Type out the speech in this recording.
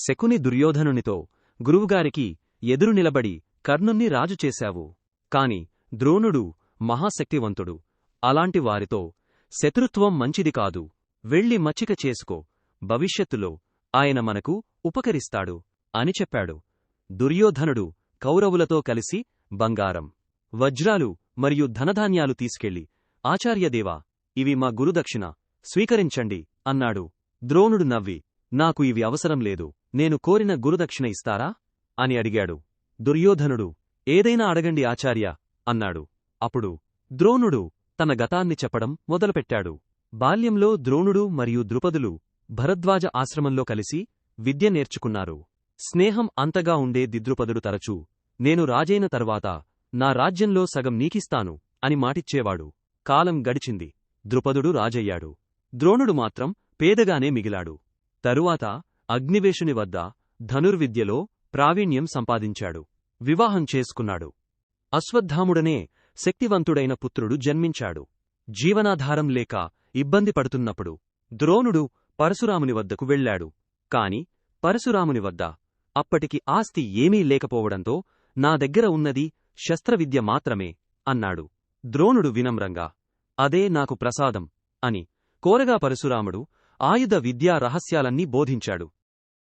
శకుని దుర్యోధనునితో గురువుగారికి ఎదురు నిలబడి కర్ణుణ్ణి రాజు చేశావు. కాని ద్రోణుడు మహాశక్తివంతుడు. అలాంటి వారితో శత్రుత్వం మంచిది కాదు. వెళ్ళి మచ్చిక చేసుకో. భవిష్యత్తులో ఆయన మనకు ఉపకరిస్తాడు అని చెప్పాడు. దుర్యోధనుడు కౌరవులతో కలిసి బంగారం వజ్రాలు మరియు ధనధాన్యాలు తీసుకెళ్ళి ఆచార్యదేవా ఇవి మా గురుదక్షిణ స్వీకరించండి అన్నాడు. ద్రోణుడు నవ్వి నాకు ఇవి అవసరం లేదు. నేను కోరిన గురుదక్షిణ ఇస్తారా? అని అడిగాడు. దుర్యోధనుడు ఏదైనా అడగండి ఆచార్య అన్నాడు. అప్పుడు ద్రోణుడు తన గతాన్ని చెప్పడం మొదలుపెట్టాడు. బాల్యంలో ద్రోణుడు మరియు ద్రుపదులు భరద్వాజ ఆశ్రమంలో కలిసి విద్య నేర్చుకున్నారు. స్నేహం అంతగా ఉండే దిద్రుపదుడు తరచూ నేను రాజైన తర్వాత నా రాజ్యంలో సగం నీకిస్తాను అని మాటిచ్చేవాడు. కాలం గడిచింది. ద్రుపదుడు రాజయ్యాడు. ద్రోణుడు మాత్రం పేదగానే మిగిలాడు. తరువాత అగ్నివేశుని వద్ద ధనుర్విద్యలో ప్రావీణ్యం సంపాదించాడు. వివాహం చేసుకున్నాడు. అశ్వత్థాముడనే శక్తివంతుడైన పుత్రుడు జన్మించాడు. జీవనాధారం లేక ఇబ్బంది పడుతున్నప్పుడు ద్రోణుడు పరశురాముని వద్దకు వెళ్ళాడు. కాని పరశురాముని వద్ద అప్పటికి ఆస్తి ఏమీ లేకపోవడంతో నా దగ్గర ఉన్నది శస్త్రవిద్య మాత్రమే అన్నాడు. ద్రోణుడు వినమ్రంగా అదే నాకు ప్రసాదం అని కోరగా పరశురాముడు ఆయుధ విద్యా రహస్యాలన్నీ బోధించాడు.